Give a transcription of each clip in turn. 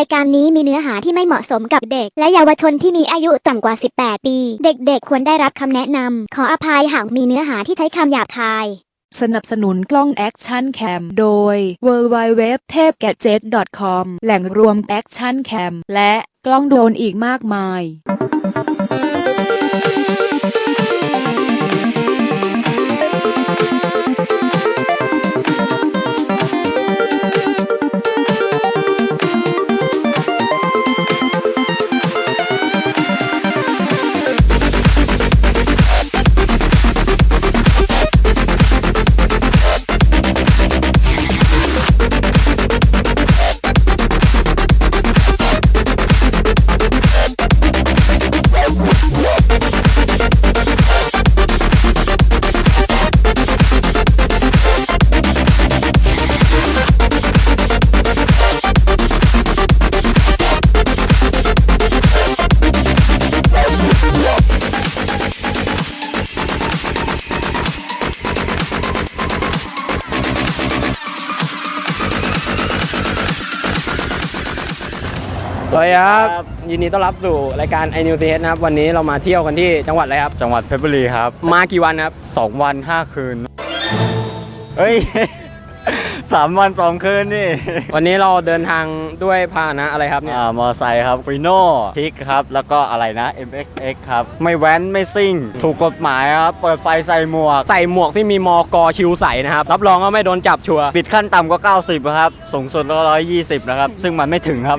ายการนี้มีเนื้อหาที่ไม่เหมาะสมกับเด็ก และเยาวชนที่มีอายุต่ำกว่า 18 ปี เด็กๆ ควรได้รับคำแนะนำ ขออภัยหากมีเนื้อหาที่ใช้คำหยาบคาย สนับสนุนกล้องแอคชั่นแคมโดย w w w t e p g a d g e t c o m แหล่งรวมแอคชั่นแคมและกล้องโดรนอีกมากมาย สวัสดีครับ ยินดีต้อนรับสู่รายการ i n e w t h นะครับ วันนี้เรามาเที่ยวกันที่จังหวัดอะไรครับ จังหวัดเพชรบุรีครับ มากี่วันครับสองวันห้าคืน เฮ้ย สามวันสองคืนนี่วันนี้เราเดินทางด้วยพาหนะอะไรครับเนี่ย อ่ามอไซค์ครับฟิโน่พิกครับ แล้วก็อะไรนะ MXX ครับ ไม่แว้นไม่ซิ่ง ถูกกฎหมายครับ เปิดไฟใส่หมวก ใส่หมวกที่มีมอกอชิวใส่นะครับ รับรองว่าไม่โดนจับชัวร์ปิดขั้นต่ำก็ 90 ครับ สูงสุดก็120 นะครับ ซึ่งมันไม่ถึงครับ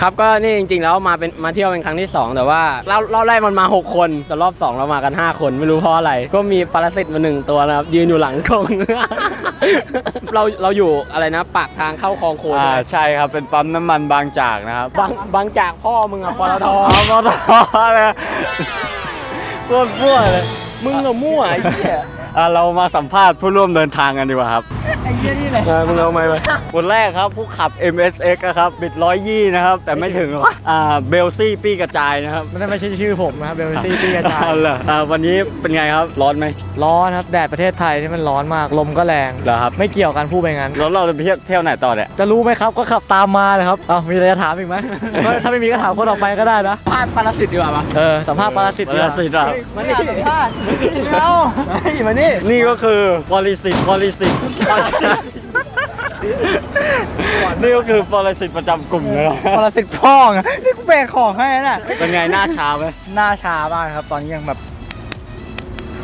ครับก็นี่จริงๆ แล้วมาเป็นมาเที่ยวเป็นครั้งที่ 2 แต่ว่าเราเราแรกมันมา 6 คน แต่รอบ 2 เรามากัน 5 คนไม่รู้เพราะอะไร ก็มีปรสิตมาหนึ่งตัวนะครับยืนอยู่หลังกล้อง เราเราอยู่อะไรนะปากทางเข้าคลองโคนอ่าใช่ไหมใช่ครับเป็นปั๊มน้ำมันบางจากนะครับบางบางจากพ่อมึงอะปตทเอามอเตอร์เลยโคตรมั่วเลยมึงอะมั่วไอ้เหี้ย อะเรามาสัมภาษณ์ผู้ร่วมเดินทางกันดีกว่าครับเออมึงเอาไม้ไปคนแรกครับผู้ขับ MSX อะครับบิดร้อยยี่นะครับ แต่ไม่ถึงหรอกอ่าเบลซี่ปี้กระจายนะครับนั่นไม่ใช่ชื่อผมนะครับเบลซี่พี่กระจายเอาเหรออ่าวันนี้เป็นไงครับร้อนไหมร้อนครับแดดประเทศไทยที่มันร้อนมากลมก็แรงเหรอครับไม่เกี่ยวกันพูดไปงั้น แล้วเราจะไปเที่ยวเที่ยวไหนต่อเนี่ยจะรู้ไหมครับก็ขับตามมาเลยครับเอามีอะไรจะถามอีกไหม ถ้าไม่มีก็ถามคนออกไปก็ได้นะพาดปรสิตดีกว่าปะเออสัมภาษณ์ปรสิตปดีกรว่าสิตอะ มานี่สัมภาษณ์เอ้ามานี่นี่ก็คือปรสิตปรสิตนี่ก็คือปรสิตประจำกลุ่มนะครับปรสิตพ่องอะนี่กูแบกของให้น่ะเป็นไงหน้าชาไหม หน้าชาบ้างครับ ตอนนี้ยังแบบ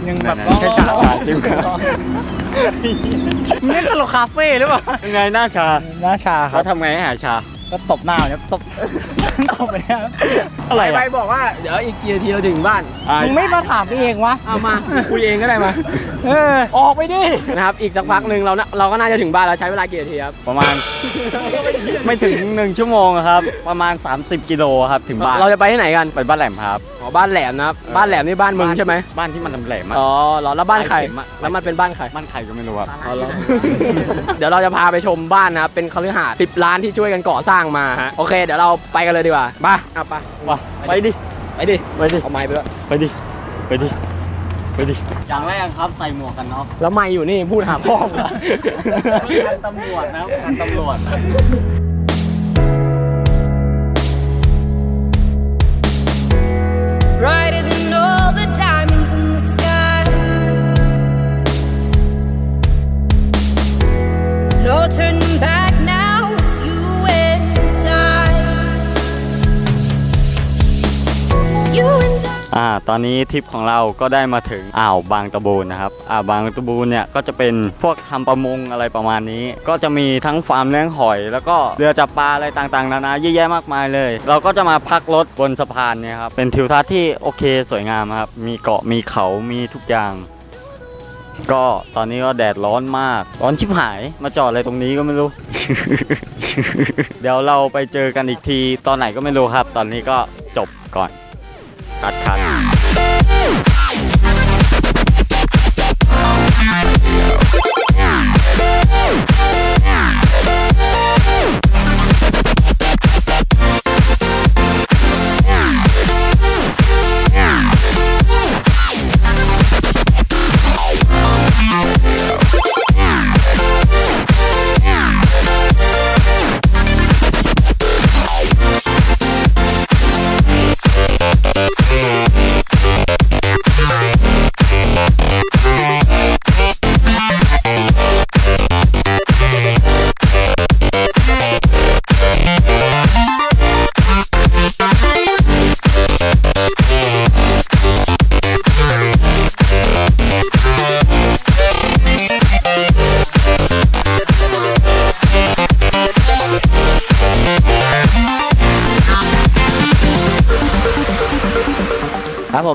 ยังแบบไหนๆแค่ชาชาจริงนี่ตลกคาเฟ่หรือเปล่าเป็นไงหน้าชาหน้าชาครัเขาบทำไงให้หายชา ก็ตบหน้าเนี่ยตบ ตบไปเนี่ยอะไรไปอะบอกว่าเดี๋ยวอีกกี่นาทีเราถึงบ้านอ่ามึงไม่มาถามเองวะเอามาคุยเองก็ได้มาเออออกไปดิ นะครับอีกสักพักหนึ่งเราน่ะเราก็น่าจะถึงบ้านแล้วใช้เวลากี่นาทีครับประมาณ ไม่ถึง1ชั่วโมงครับ ประมาณ 30 กิโลครับถึงบ้านเราจะไปที่ไหนกันไปบ้านแหลมครับอ๋อบ้านแหลมนะครับบ้านแหลมนี่บ้านมึงใช่ไหมบ้านที่มันแหลมอะอ๋อเหรอแล้วบ้านใครบ้านเข็มอะแล้วมันเป็นบ้านใคร บ้านใครก็ไม่รู้ครับอ๋อเหรอเดี๋ยวเราจะพาไปชมบ้านนะครับ เป็นคฤหาสน์สิบล้านที่ช่วยกันก่อสร้างมาฮะ โอเค เดี๋ยวเราไปกันเลยดีกว่าไปเอาไปว้าไปดิไปดิไปดิเอาไม้ไปด้วยไปดิไปดิไปดิอย่างแรกครับใส่หมวกกันน็อกแล้วไม้อยู่นี่พูดหาพ่อมึงเหรอกันตำรวจนะครับกันตำรวจ ตอนนี้ทริปของเราก็ได้มาถึงอ่าวบางตะบูนนะครับอ่าวบางตะบูนเนี่ยก็จะเป็นพวกทำประมงอะไรประมาณนี้ ก็จะมีทั้งฟาร์มเลี้ยงหอย แล้วก็เรือจับปลาอะไรต่างๆนานาเยอะแยะมากมายเลย เราก็จะมาพักรถบนสะพานเนี่ยครับเป็นทิวทัศน์ที่โอเคสวยงามครับมีเกาะมีเขามีทุกอย่างก็ตอนนี้ก็แดดร้อนมาก ร้อนชิบหายมาจอดอะไรตรงนี้ก็ไม่รู้ เดี๋ยวเราไปเจอกันอีกที ตอนไหนก็ไม่รู้ครับ ตอนนี้ก็จบก่อนคัดคัด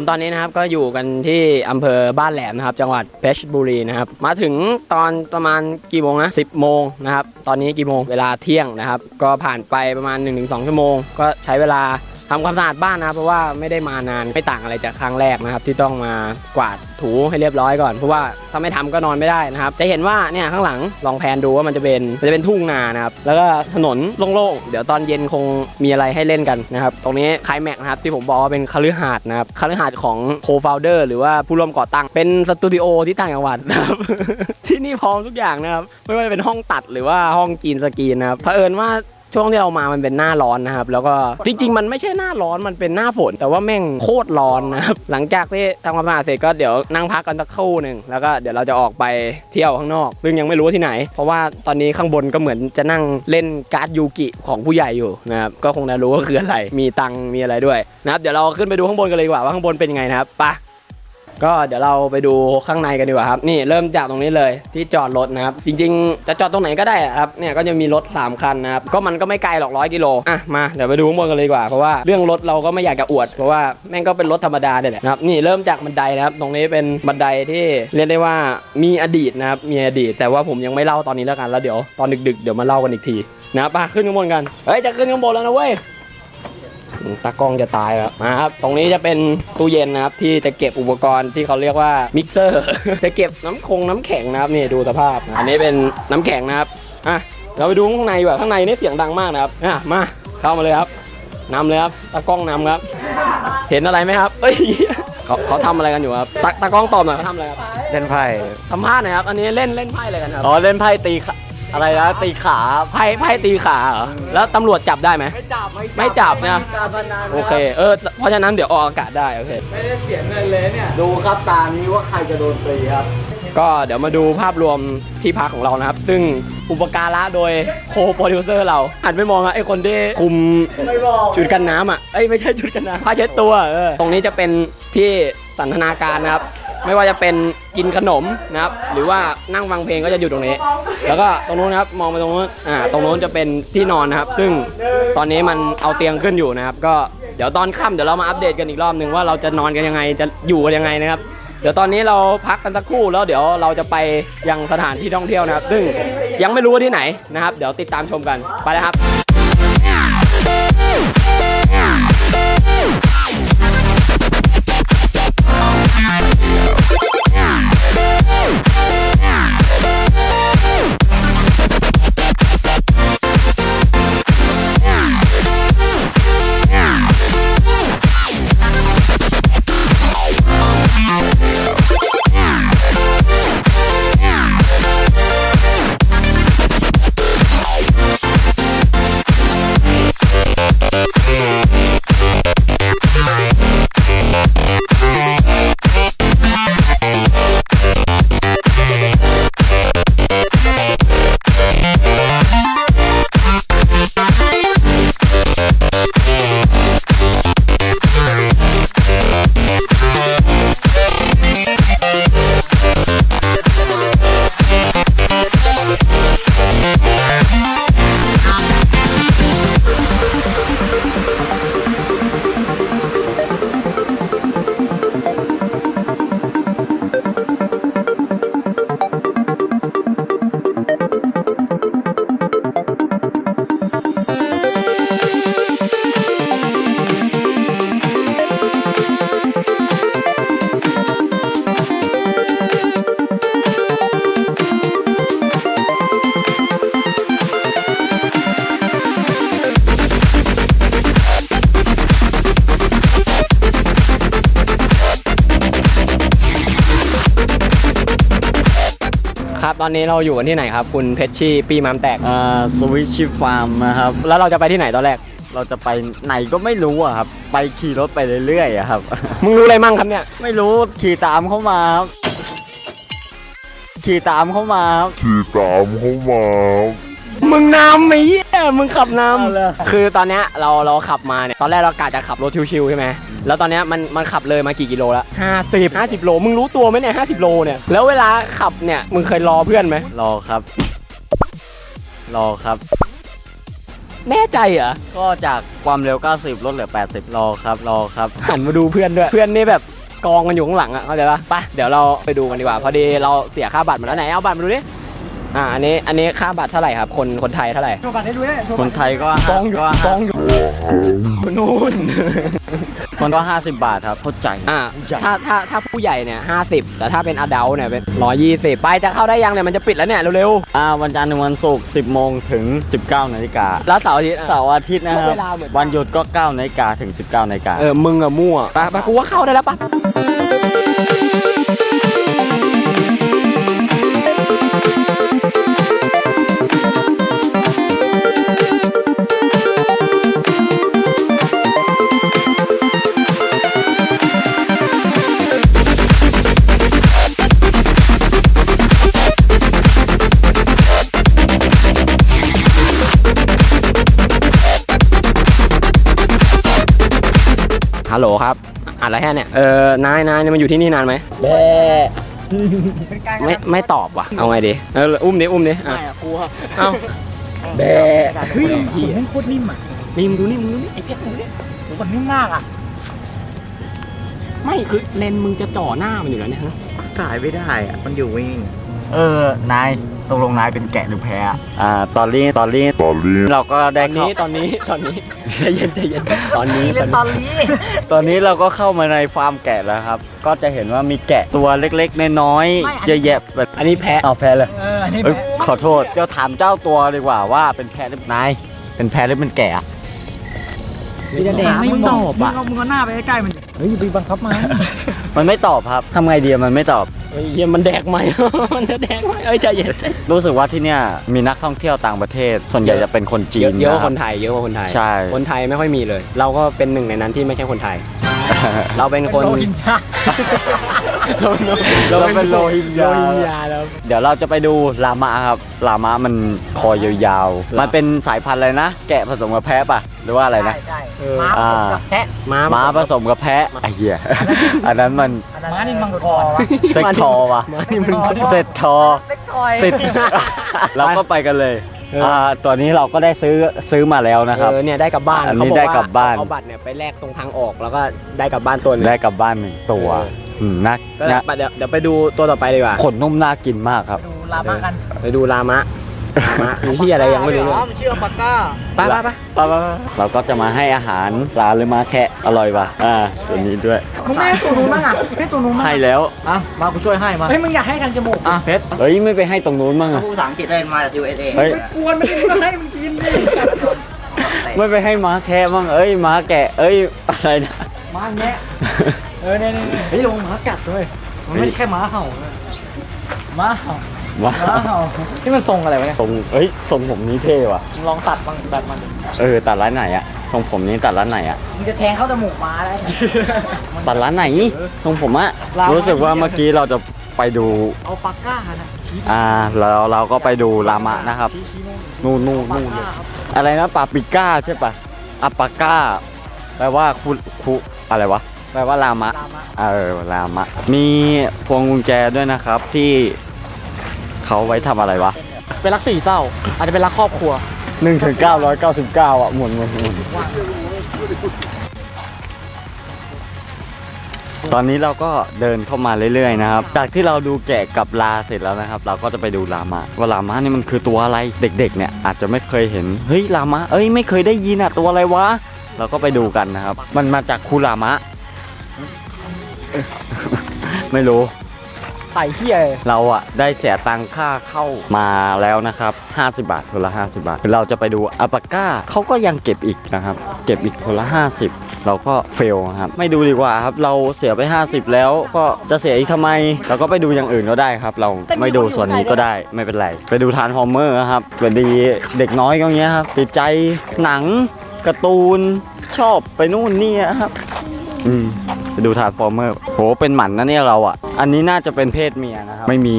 ตอนนี้นะครับก็อยู่กันที่อำเภอบ้านแหลมนะครับ จังหวัดเพชรบุรีนะครับมาถึงตอนประมาณกี่โมงนะ10 โมงนะครับตอนนี้กี่โมงเวลาเที่ยงนะครับ ก็ผ่านไปประมาณ 1-2 ชั่วโมง ก็ใช้เวลา ทำความสะอาดบ้านนะครับเพราะว่าไม่ได้มานานไม่ต่างอะไรจากครั้งแรกนะครับ ที่ต้องมากวาดถูให้เรียบร้อยก่อนเพราะว่าถ้าไม่ทำก็นอนไม่ได้นะครับ จะเห็นว่าเนี่ยข้างหลังลองแพนดูว่ามันจะเป็นมันจะเป็นทุ่งนานะครับแล้วก็ถนนโล่งๆเดี๋ยวตอนเย็นคงมีอะไรให้เล่นกันนะครับตรงนี้คลายแม็กนะครับที่ผมบอกว่าเป็นคฤหาสน์นะครับคฤหาสน์ของโคฟาวเดอร์หรือว่าผู้ร่วมก่อตั้งเป็นสตูดิโอที่ต่างจังหวัดนะครับที่นี่พร้อมทุกอย่างนะครับไม่ว่าจะเป็นห้องตัดหรือว่าห้องกีนสกีนนะครับเผอิญว่า ช่วงที่เรามามันเป็นหน้าร้อนนะครับ แล้วก็จริง ๆ มันไม่ใช่หน้าร้อนมันเป็นหน้าฝน แต่ว่าแม่งโคตรร้อนนะครับหลังจากที่ทำความสะอาดเสร็จก็เดี๋ยวนั่งพักกันสักครู่หนึ่งแล้วก็เดี๋ยวเราจะออกไปเที่ยวข้างนอก ซึ่งยังไม่รู้ว่าที่ไหน เพราะว่าตอนนี้ข้างบนก็เหมือนจะนั่งเล่นการ์ดยูกิของผู้ใหญ่อยู่นะครับก็คงจะรู้ว่าคืออะไรมีตังค์มีอะไรด้วยนะครับเดี๋ยวเราขึ้นไปดูข้างบนกันเลยดีกว่าว่าข้างบนเป็นยังไงนะครับไป ก็เดี๋ยวเราไปดูข้างในกันดีกว่าครับ นี่เริ่มจากตรงนี้เลยที่จอดรถนะครับ จริงๆ จะจอดตรงไหนก็ได้อะครับ เนี่ยก็จะมีรถ 3 คันนะครับ ก็มันก็ไม่ไกลหรอกร้อยกิโล อะมาเดี๋ยวไปดูข้างบนกันเลยดีกว่า เพราะว่าเรื่องรถเราก็ไม่อยากจะอวด เพราะว่าแม่งก็เป็นรถธรรมดาเนี่ยแหละครับ นี่เริ่มจากบันไดนะครับ ตรงนี้เป็นบันไดที่เรียกได้ว่ามีอดีตนะครับ มีอดีต แต่ว่าผมยังไม่เล่าตอนนี้แล้วกัน แล้วเดี๋ยวตอนดึก ๆ เดี๋ยวมาเล่ากันอีกทีนะครับไปขึ้นข้างบนกัน เฮ้ยจะขึ้นข้างบนแล้วนะเว้ย ตากล้องจะตายแล้วมาครับ ตรงนี้จะเป็นตู้เย็นนะครับ ที่จะเก็บอุปกรณ์ที่เขาเรียกว่ามิกเซอร์ จะเก็บน้ำคงน้ำแข็งนะครับนี่ดูสภาพนะอันนี้เป็นน้ำแข็งนะครับอะเราไปดูข้างในดีกว่าข้างในนี่เสียงดังมากนะครับอะมาเข้ามาเลยครับนำเลยครับตากล้องนำครับ เห็นอะไรไหมครับเอ้ยเขาเขาทำอะไรกันอยู่ครับตาตากล้องตอบหน่อยเขาทำอะไรครับเล่นไพ่สัมภาษณ์หน่อยครับ อันนี้เล่นเล่นไพ่อะไรกันครับ อ๋อ เล่นไพ่ตีขา อะไรนะตีขาไพ่ไพ่ตีขาเหรอแล้วตำรวจจับได้ไหม ไม่จับไม่จับนะ การพนันโอเค เออ เพราะฉะนั้นเดี๋ยวออกอากาศได้โอเค ไม่ได้เสียเงินเลยเนี่ยดูครับตานี้ว่าใครจะโดนตีครับ ก็เดี๋ยวมาดูภาพรวมที่พักของเรานะครับ ซึ่งอุปการะโดยโคโปรดิวเซอร์เราหันไปมองอะไอ้คนที่คุมไม่บอกจุดกันน้ำอะเอ้ยไม่ใช่จุดกันน้ำผ้าเช็ดตัวเออตรงนี้จะเป็นที่สันทนาการนะครับ ไม่ว่าจะเป็นกินขนมนะครับ หรือว่านั่งฟังเพลงก็จะอยู่ตรงนี้ แล้วก็ตรงนู้นนะครับมองไปตรงนู้นอ่าตรงนู้นจะเป็นที่นอนนะครับ ซึ่งตอนนี้มันเอาเตียงขึ้นอยู่นะครับ ก็เดี๋ยวตอนค่ำเดี๋ยวเรามาอัปเดตกันอีกรอบหนึ่งว่าเราจะนอนกันยังไงจะอยู่กันยังไงนะครับ เดี๋ยวตอนนี้เราพักกันสักครู่แล้วเดี๋ยวเราจะไปยังสถานที่ท่องเที่ยวนะครับ ซึ่งยังไม่รู้ว่าที่ไหนนะครับ เดี๋ยวติดตามชมกันไปเลยครับ ตอนนี้เราอยู่กันที่ไหนครับ คุณเพชรชี่ปีมามแตก อ่าสวิชชิฟาร์มนะครับ แล้วเราจะไปที่ไหนตอนแรก เราจะไปไหนก็ไม่รู้อะครับ ไปขี่รถไปเรื่อยๆอะครับ มึงรู้อะไรมั่งครับเนี่ย ไม่รู้ขี่ตามเข้ามาครับขี่ตามเข้ามาครับ ขี่ตามเข้ามา มึงนำไอ้เหี้ย มึงขับนเอาเลยำคือตอนเนี้ยเราเราขับมาเนี่ยตอนแรกเรากะจะขับรถชิวๆใช่ไหมแล้วตอนเนี้ยมันมันขับเลยมากี่กิโลแล้วห้าสิบห้าสิบโลมึงรู้ตัวไหมเนี่ยห้าสิบโลเนี่ยแล้วเวลาขับเนี่ยมึงเคยรอเพื่อนไหมรอครับ รอครับ แน่ใจเหรอก็จากความเร็ว 90 ลดเหลือ 80 รอครับ รอครับ หันมาดูเพื่อนด้วย เพื่อนนี่แบบกองกันอยู่ข้างหลังอะเข้าใจปะไปเดี๋ยวเราไปดูกันดีกว่า พอดีเราเสียค่าบัตรมาแล้วไหนเอาบัตรมาดูดิ อ่าอันนี้อันนี้ค่าบัตรเท่าไหร่ครับ คนคนไทยเท่าไหร่ โชว์บัตรให้ดูเนี่ยโชว์คบัตนรไทยก็กองอยู่ก็กองอยู่นู่นคนก็ 50 บาทครับเข้าใจ อ่าถ้าถ้าถ้าผู้ใหญ่เนี่ยห้าสิบแต่ถ้าเป็นอดัลเนี่ยเป็นร้อยยี่สิบไปจะเข้าได้ยังเนี่ยมันจะปิดแล้วเนี่ยเร็วอ่าวันจันทร์ถึงวันศุกร์10 โมงถึง 19 นาฬิกาๆแล้วเสาร์อาทิตย์อะ เสาร์อาทิตย์นะครับ เวลาเหมือนกัน วันหยุดก็ 9 นาฬิกาถึง 19 นาฬิกา เออมึงอะมั่วไปไปกูว่าเข้าได้แล้วปะ ฮัลโหลครับอะไรแค่เนี่ยเออนายนายเนี่ยมันอยู่ที่นี่นานไหมแบไม่ไม่ตอบว่ะเอาไงดีเอออุ้มดิอุ้มดิอะครูครับเอาแบเฮ้ยมันโคตรนิ่มอะนี่มึงดูนี่มึงดูนี่ไอ้เพชรมึงดูนี่โหมันนิ่มมากอะไม่คือเลนส์มึงจะจ่อหน้ามันอยู่แล้วเนี่ยฮะถ่ายไม่ได้อะมันอยู่วิ่งเออนาย ตกลงนายเป็นแกะหรือแพะอะอ่าตอนนี้ตอนนี้ตอนนี้เราก็ตได้อนเข้านี้ตอนนี้ตอนนี้ใจเย็นใจเย็นตอนนี้ตอนตอนี้นนี้ตอนนี้เราก็เข้ามาในฟาร์มแกะแล้วครับ ก็จะเห็นว่ามีแกะตัวเล็กๆน้อยๆเยอะแยะแบบอันนี้แพ้เอาแพ้เลย เอออันนี้เอ้ยขอโทษเดี๋ยวถามเจ้าตัวดีกว่าว่าเป็นแพะหรือนายเป็นแพะหรือเป็นแกะอะมีแต่แดงไม่ตอบอะมึงเอามึงเอาหน้าไปใกล้ๆมันเฮ้ยไปบังคับมันมันไม่ตอบครับทำไงดีอะมันไม่ตอบเฮ้ยเหี้ยมันแดกไหม มันจะแดกไหมเอ้ยใจเย็นใจเย็นรู้สึกว่าที่เนี่ยมีนักท่องเที่ยวต่างประเทศ ส่วนใหญ่จะเป็นคนจีเยนอะเยอะกว่านะคนไทยเยอะกว่าคนไทย ใช่ คนไทยไม่ค่อยมีเลย เราก็เป็นหนึ่งในนั้นที่ไม่ใช่คนไทย เราเป็นคนโรฮิงญาเราเราเป็นโรฮิงญาโรฮิงญาแล้ว เดี๋ยวเราจะไปดูลามะครับ ลามะมันคอยาวๆ มันเป็นสายพันธุ์อะไรนะ แกะผสมกับแพะป่ะ หรือว่าอะไรนะ ใช่เออ ม้าอ่ากับแพะม้าม้าผสมกับแพะไอ้เหี้ย อันนั้นมันม้านี่มังกรวะเซ็กทอร์ว่ะม้านี่มันเซ็ตทอร์เซ็กทอยสิทธิ์เราก็ไปกันเลยเอออ่อ่าตัวนี้เราก็ได้ซื้อซื้อมาแล้วนะครับ เออเนี่ยได้กลับบ้านอันนี้เขบได้กลับบ้านเอาบัตรเนี่ยไปแลกตรงทางออกแล้วก็ได้กลับบ้านตัวหนึงได้กลับบ้านหนึ่งตัวเอออืมน่าก็น่าเดี๋ยวเดี๋ยวไปดูตัวต่อไปดีกว่าขนนุ่มน่ากินมากครับ ดูลามากัน ไปดูลามะ ลามะคือที่อะไรยังไม่รู้เลยมันชื่อปากก้าไปไปไปเราก็จะมาให้อาหารปลาหรือมาแคะอร่อยป่ะอ่าตัวนี้ด้วยมึงไม่ให้ตัวนู้นบ้างอะให้ตัวนู้นบ้างให้แล้วอะมากูช่วยให้มาเฮ้ยมึงอยากให้ทางจมูกอะเพชรเฮ้ยไม่ไปให้ตรงนู้นบ้างอะพูดภาษาอังกฤษได้มาจาก USA เฮ้ยกวนมันก็ให้มึงกินดิไม่ไปให้ม้าแคะบ้างเอ้ยม้าแกะเอ้ยอะไรนะม้าแงะเออเนี่ยเนี่ยเฮ้ยลงม้ากัดด้วยมันไม่ได้แค่ม้าเห่าม้าเห่า ม้าม้าเห่าที่มันทรงอะไรวะเนี่ยทรงเอ้ยทรงผมนี้เท่ว่ะมึงลองตัดบ้างตัดมันดิเออตัดร้านไหนอะทรงผมนี้ตัดร้านไหนอะมึงจะแทงเข้าจมูกม้าได้ไงตัดร้านไหนทรงผมอะร้านรู้สึกว่าเมื่อกี้เราจะไปดูเอาปากก้านะชี้อ่าแล้วเราก็ไปดูลามะนะครับชี้ชี้นู่นนู่นนู่นปากนู่นเลยก้าครับอะไรนะปาปิก้าใช่ปะอัปปาก้าแปลว่าคุคุอะไรวะแปลว่าลามะลามะเออลามะ มีพวงกุญแจด้วยนะครับที่ เขาไว้ทำอะไรวะเป็นรักสี่เศร้า อาจจะเป็นรักครอบครัว1ถึง999อะหมุนหมุนหมุนตอนนี้เราก็เดินเข้ามาเรื่อยๆนะครับ จากที่เราดูแกะกับลาเสร็จแล้วนะครับ เราก็จะไปดูลามะว่าลามะนี่มันคือตัวอะไรเด็ก ๆ เนี่ย อาจจะไม่เคยเห็นเฮ้ยลามะเอ้ยไม่เคยได้ยินอะตัวอะไรวะเราก็ไปดูกันนะครับ มันมาจากคูลามะ ไม่รู้ ไต่เหี้ยเราอะได้เสียตังค่าเข้ามาแล้วนะครับ 50 บาทคนละ 50 บาท เราจะไปดูอัปาก้าเขาก็ยังเก็บอีกนะครับ เก็บอีกคนละ 50 เราก็เฟลครับ ไม่ดูดีกว่าครับ เราเสียไป 50 แล้วก็จะเสียอีกทำไม เราก็ไปดูอย่างอื่นก็ได้ครับ เราไม่ดูส่วนนี้ก็ได้ไม่เป็นไร ไปดูทานฮอมเมอร์ครับเกิดดีเด็กน้อยก็อย่างเงี้ยครับติดใจหนังการ์ตูนชอบไปนู่นนี่ครับ อืม ไปดูทาร์ฟอร์เมอร์โหเป็นหมันนะเนี่ยเราอะ อันนี้น่าจะเป็นเพศเมียนะครับ ไม่มี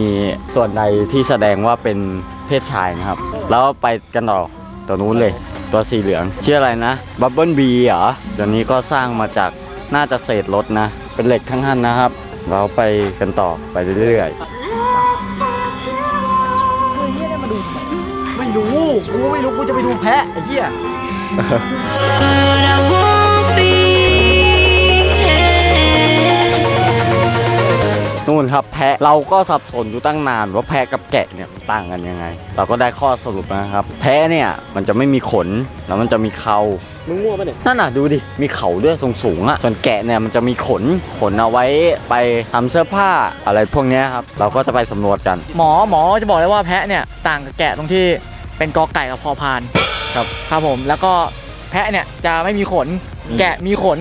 ส่วนใดที่แสดงว่าเป็นเพศชายนะครับ แล้วไปกันต่อตัวนู้นเลย ตัวสีเหลืองชื่ออะไรนะบับเบิลบีเหรอเดี๋ยวนี้ก็สร้างมาจากน่าจะเศษรถนะ เป็นเหล็กทั้งหันนะครับ เราไปกันต่อไปเรื่อยเฮ้ยเหี้ยได้มาดูทำไมไม่รู้กูก็ไม่รู้กูจะไปดูแพะไอ้เหี้ย ๆ นู่นครับแพะเราก็สับสนอยู่ตั้งนานว่าแพะกับแกะเนี่ยมันต่างกันยังไง เราก็ได้ข้อสรุปนะครับ แพะเนี่ยมันจะไม่มีขนแล้วมันจะมีเขามึงมั่วปะเนี่ยนั่นน่ะดูดิมีเขาด้วยสูงสูงๆอะ่ะส่วนแกะเนี่ยมันจะมีขนขนเอาไว้ไปทำเสื้อผ้าอะไรพวกเนี้ยครับเราก็จะไปสำรวจกัน หมอหมอจะบอกเลยว่าแพะเนี่ยต่างกับแกะตรงที่เป็นกอไก่กับพอพานครับ ครับผมแล้วก็แพะเนี่ยจะไม่มีขน แกะมีขน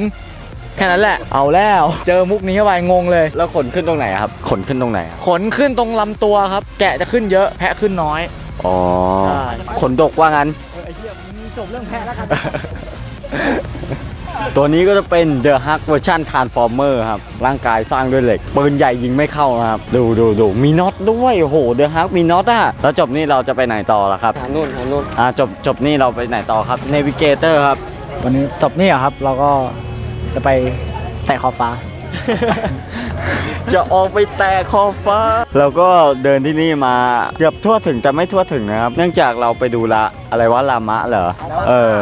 แค่นั้นแหละ เอาแล้ว เจอมุกนี้เข้าไปงงเลย แล้วขนขึ้นตรงไหนอะครับ ขนขึ้นตรงไหนอะขนขึ้นตรงลำตัวครับ แกะจะขึ้นเยอะแพะขึ้นน้อย อ๋อ ใช่ ขนดกว่างั้น ไอ้เหี้ยมึงจบเรื่องแพะแล้วกัน ตัวนี้ก็จะเป็น The Hulk เวอร์ชัน Transformer ครับ ร่างกายสร้างด้วยเหล็ก ปืนใหญ่ยิงไม่เข้านะครับ ดูดูดูมีน็อตด้วยโอ้โห The Hulk มีน็อตอะ แล้วจบนี่เราจะไปไหนต่อล่ะครับ ทางนู่นทางนู่นอ่าจบจบนี่เราไปไหนต่อครับ Navigator ครับ วันนี้จบนี่ครับ เราก็ จะไปแตะขอบฟ้า จะออกไปแตะขอบฟ้า เราก็เดินที่นี่มาเกือบทั่วถึงแต่ไม่ทั่วถึงนะครับ เนื่องจากเราไปดูละอะไรว่าลามะเหรอ เออ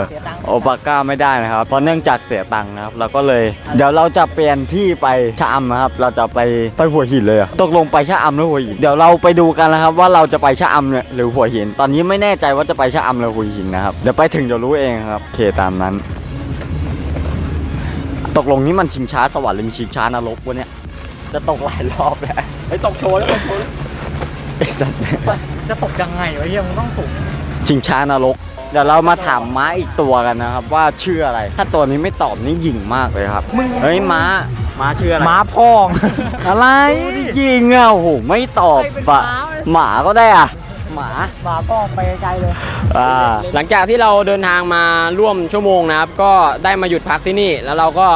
โอปาก้าไม่ได้นะครับ เพราะเนื่องจากเสียตังค์นะครับ เราก็เลย เดี๋ยวเราจะเปลี่ยนที่ไปชะอำนะครับ เราจะไปไปหัวหินเลยอะตกลงไปชะอำหรือหัวหิน เดี๋ยวเราไปดูกันนะครับ ว่าเราจะไปชะอำเนี่ยหรือหัวหิน ตอนนี้ไม่แน่ใจว่าจะไปชะอำหรือหัวหินนะครับ เดี๋ยวไปถึงจะรู้เองครับ โอเคตามนั้น ตกลงนี่มันชิงช้าสวรรค์หรือชิงช้านรกวะเนี่ย จะตกหลายรอบแล้วไอ้ตกโชว์แล้วตกโชว์แล้วไอ้สัตว์เนี่ยจะตกยังไงวะเฮียมึงต้องสูงชิงช้านรก เดี๋ยวเรามาถามม้าอีกตัวกันนะครับ ว่าชื่ออะไร ถ้าตัวนี้ไม่ตอบนี่ยิงมากเลยครับ เฮ้ยม้า ม้าชื่ออะไร ม้าพอง อะไรยิงอะโอ้โหไม่ตอบอะหมาก็ได้อะ หมาม้าพองไปไกลเลยอ่าหลังจากที่เราเดินทางมาร่วมชั่วโมงนะครับ ก็ได้มาหยุดพักที่นี่ แล้วเราก็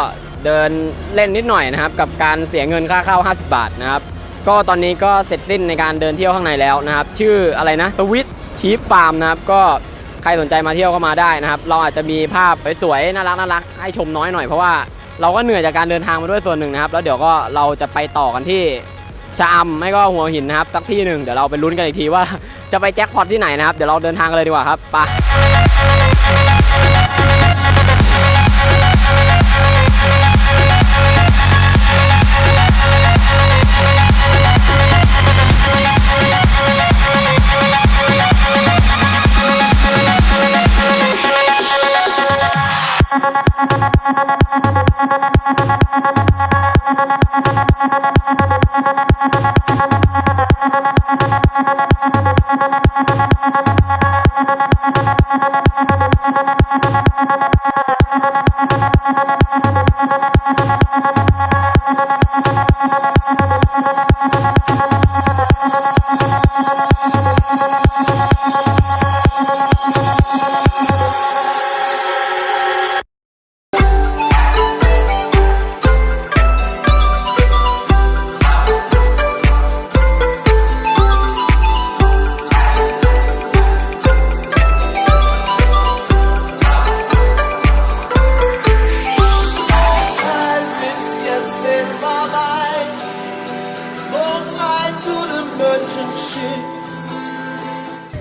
เดินเล่นนิดหน่อยนะครับ กับการเสียเงินค่าเข้า 50 บาทนะครับ ก็ตอนนี้ก็เสร็จสิ้นในการเดินเที่ยวข้างในแล้วนะครับ ชื่ออะไรนะตวิทชีฟฟาร์มนะครับก็ใครสนใจมาเที่ยวก็มาได้นะครับ เราอาจจะมีภาพสวยๆน่ารักน่ารักให้ชมน้อยหน่อยเพราะว่าเราก็เหนื่อยจากการเดินทางมาด้วยส่วนหนึ่งนะครับ แล้วเดี๋ยวก็เราจะไปต่อกันที่ ชะอำไม่ก็หัวหินนะครับสักที่หนึ่งเดี๋ยวเราไปลุ้นกันอีกทีว่าจะไปแจ็คพอตที่ไหนนะครับ เดี๋ยวเราเดินทางกันเลยดีกว่าครับไป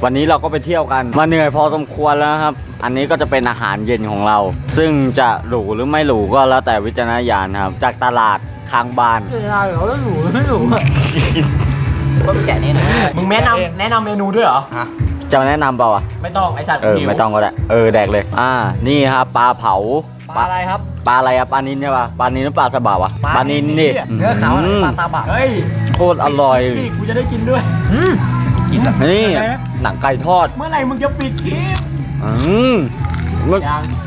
วันนี้เราก็ไปเที่ยวกัน มาเหนื่อยพอสมควรแล้วนะครับ อันนี้ก็จะเป็นอาหารเย็นของเรา ซึ่งจะหรูหรือไม่หรูก็แล้วแต่วิจารณญาณนะครับ จากตลาดข้างบ้านมึงแนะนำแนะนำเมนูด้วยเหรอจะมาแนะนำเปล่าอะไม่ต้องไอสัตว์เออหิวไม่ต้องก็ได้เออแดกเลย อ่า นี่ครับปลาเผาปลาอะไรครับปลาอะไรอะปลานินใช่ป่ะปลานินหรือปลาสบาวะปลานินนี่เนื้อขาวมปลาซาบะเฮ้ยโคตรอร่อยนี่กูจะได้กินด้วยนี่หนังไก่ทอดเมื่อไหร่มึงจะปิดคลิป อืมมึก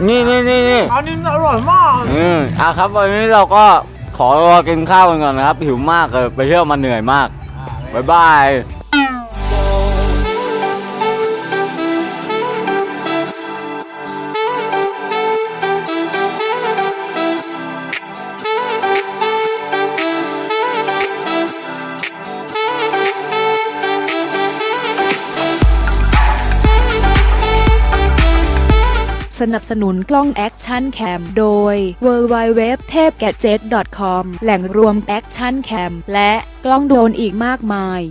นี่นี่นี่นี่อันนี้อร่อยมากอืมอะครับวันนี้เราก็ขอรอกินข้าวกันก่อนนะครับ หิวมากเลยไปเที่ยวมาเหนื่อยมากบ๊ายบาย สนับสนุนกล้องแอคชั่นแคมโดย w w w t e p g a d g e t c o m แหล่งรวมแอคชั่นแคมและกล้องโดนอีกมากมาย